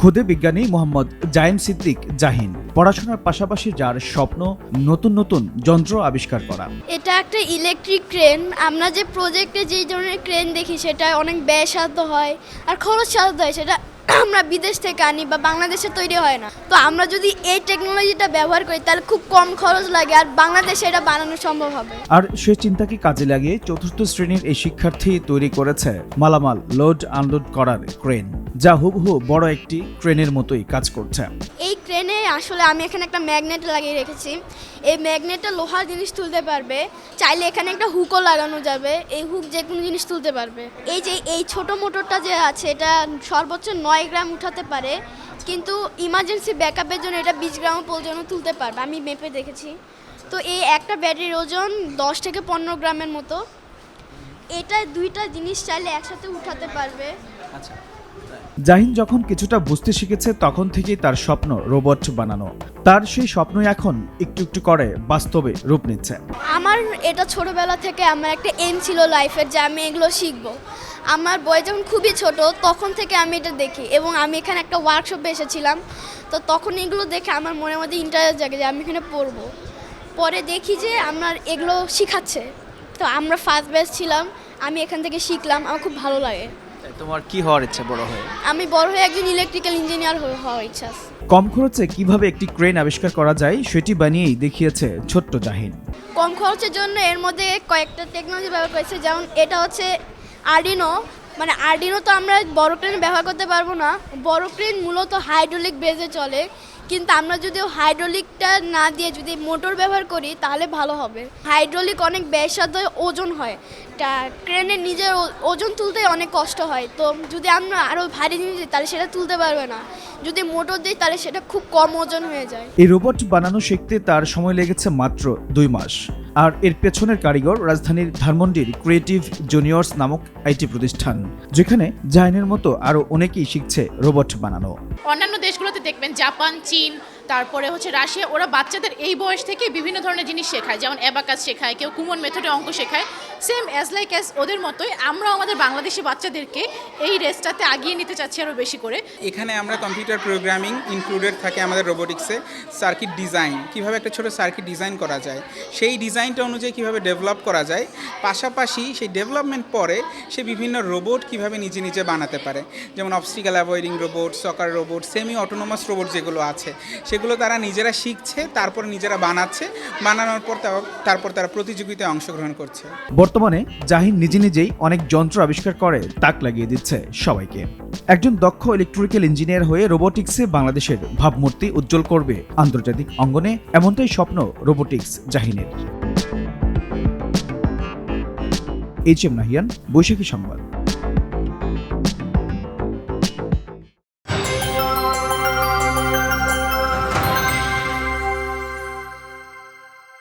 খুদে বিজ্ঞানী মোহাম্মদ জাইম সিদ্দিক জাহিন। পড়াশোনার পাশাপাশি যার স্বপ্ন নতুন নতুন যন্ত্র আবিষ্কার করা। এটা একটা ইলেকট্রিক ক্রেন আমরা যে প্রজেক্টে যেই ধরনের ক্রেন দেখি সেটা অনেক ব্যয়সাধ্য হয় আর খরচ সাধ্য হয়। সেটা আমরা বিদেশ থেকে আনি বা বাংলাদেশে তৈরি হয় না। তো আমরা যদি এই টেকনোলজিটা ব্যবহার করি তাহলে খুব কম খরচ লাগে আর বাংলাদেশে এটা বানানো সম্ভব হবে। আর সে চিন্তাকে কাজে লাগিয়ে চতুর্থ শ্রেণির এই শিক্ষার্থী তৈরি করেছে মালামাল লোড আনলোড করার ক্রেন যা হুবহু বড় একটি ক্রেনের মতোই কাজ করছে। এই ক্রেনে আসলে আমি এখানে একটা ম্যাগনেট লাগিয়ে রেখেছি। এই ম্যাগনেটটা লোহার জিনিস তুলতে পারবে। চাইলে এখানে একটা হুকও লাগানো যাবে। এই হুক যে কোনো জিনিস তুলতে পারবে। এই যে এই ছোট মোটরটা যে আছে এটা সর্বোচ্চ নয় গ্রাম উঠাতে পারে। কিন্তু ইমার্জেন্সি ব্যাকআপের জন্য এটা বিশ গ্রাম পর্যন্ত তুলতে পারবে। আমি মেপে দেখেছি। তো এই একটা ব্যাটারির ওজন দশ থেকে পনেরো গ্রামের মতো। এটা দুইটা জিনিস চাইলে একসাথে উঠাতে পারবে। জাহিন যখন কিছুটা বুঝতে শিখেছে, তখন থেকেই তার স্বপ্ন রোবট বানানো। তার সেই স্বপ্নই এখন একটু একটু করে বাস্তবে রূপ নিচ্ছে। আমার এটা ছোটবেলা থেকে আমার একটা এম ছিল লাইফের যে আমি এগুলো শিখব। আমার বয় যখন খুবই ছোট, তখন থেকে আমি এটা দেখি এবং আমি এখানে একটা ওয়ার্কশপে এসেছিলাম। তো তখন এগুলো দেখে আমার মনের মধ্যে ইন্টারেস্ট জাগে যে আমি এখানে পড়ব। পরে দেখি যে আমার এগুলো শিখাচ্ছে। তো আমরা ফার্স্ট ব্যাচ ছিলাম, আমি এখান থেকে শিখলাম, আমার খুব ভালো লাগে। তোমার কি হওয়ার ইচ্ছা বড় হয়ে? আমি বড় হয়ে একজন ইলেকট্রিক্যাল ইঞ্জিনিয়ার হওয়ার ইচ্ছা আছে। কম খরচে কীভাবে একটি ক্রেন আবিষ্কার করা যায় সেটি বানিয়েই দেখিয়েছে ছোট্ট জাহিন। কম খরচের জন্য এর মধ্যে কয়েকটা টেকনোলজি ব্যবহার করেছে যেমন এটা হচ্ছে আর্ডিনো মানে আর্ডিনো তো আমরা বড় ক্রেন ব্যবহার করতে পারব না। বড় ক্রেন মূলত হাইড্রোলিক বেজে চলে। কিন্তু আমরা যদি হাইড্রোলিকটা না দিয়ে যদি মোটর ব্যবহার করি, তাহলে ভালো হবে। হাইড্রোলিক অনেক ব্যয়সাধ্য ওজন হয়। তা ক্রেনের নিজের ওজন তুলতে অনেক কষ্ট হয়। তো যদি আমরা আরও ভারী জিনিস দিই, তাহলে সেটা তুলতে পারবে না। যদি মোটর দিই, তাহলে সেটা খুব কম ওজন হয়ে যায়। এই রোবট বানানো শিখতে তার সময় লেগেছে মাত্র দুই মাস। আর এর পেছনের কারিগর রাজধানীর ধানমন্ডির ক্রিয়েটিভ জুনিয়র্স নামক আইটি প্রতিষ্ঠান, যেখানে জাহিনের মতো আরও অনেকেই শিখছে রোবট বানানো। অন্যান্য দেশগুলোতে দেখবেন জাপান, চীন, তারপরে হচ্ছে রাশিয়া, ওরা বাচ্চাদের এই বয়স থেকে বিভিন্ন ধরনের জিনিস শেখায়, যেমন অ্যাবাকাস শেখায়, কেউ কুমন মেথডে অঙ্ক শেখায় সেম অ্যাজ লাইক অ্যাজ ওদের মতোই, আমরাও আমাদের বাংলাদেশি বাচ্চাদেরকে এই রেসটাতে আগিয়ে নিতে চাচ্ছি আরও বেশি করে। এখানে আমরা কম্পিউটার প্রোগ্রামিং ইনক্লুডেড থাকে আমাদের রোবোটিক্সে সার্কিট ডিজাইন কীভাবে একটা ছোট সার্কিট ডিজাইন করা যায়, সেই ডিজাইনটা অনুযায়ী কীভাবে ডেভেলপ করা যায়, পাশাপাশি সেই ডেভেলপমেন্ট পরে সে বিভিন্ন রোবট কীভাবে নিজে নিজে বানাতে পারে। যেমন obstacle avoiding robot soccer robot semi autonomous robot যেগুলো আছে, সেগুলো তারা নিজেরা শিখছে, তারপর নিজেরা বানাচ্ছে, বানানোর পর তারপর তারা প্রতিযোগিতায় অংশগ্রহণ করছে। বর্তমানে জাহিন নিজে নিজেই অনেক যন্ত্র আবিষ্কার করে, তাক লাগিয়ে দিচ্ছে সবাইকে। একজন দক্ষ ইলেকট্রিক্যাল ইঞ্জিনিয়ার হয়ে রোবোটিক্সে বাংলাদেশের ভাবমূর্তি উজ্জ্বল করবে আন্তর্জাতিক অঙ্গনে, এমনটাই স্বপ্ন রোবোটিক্স জাহিনের। এইচ এম নাহিয়ান, বৈশাখী সংবাদ।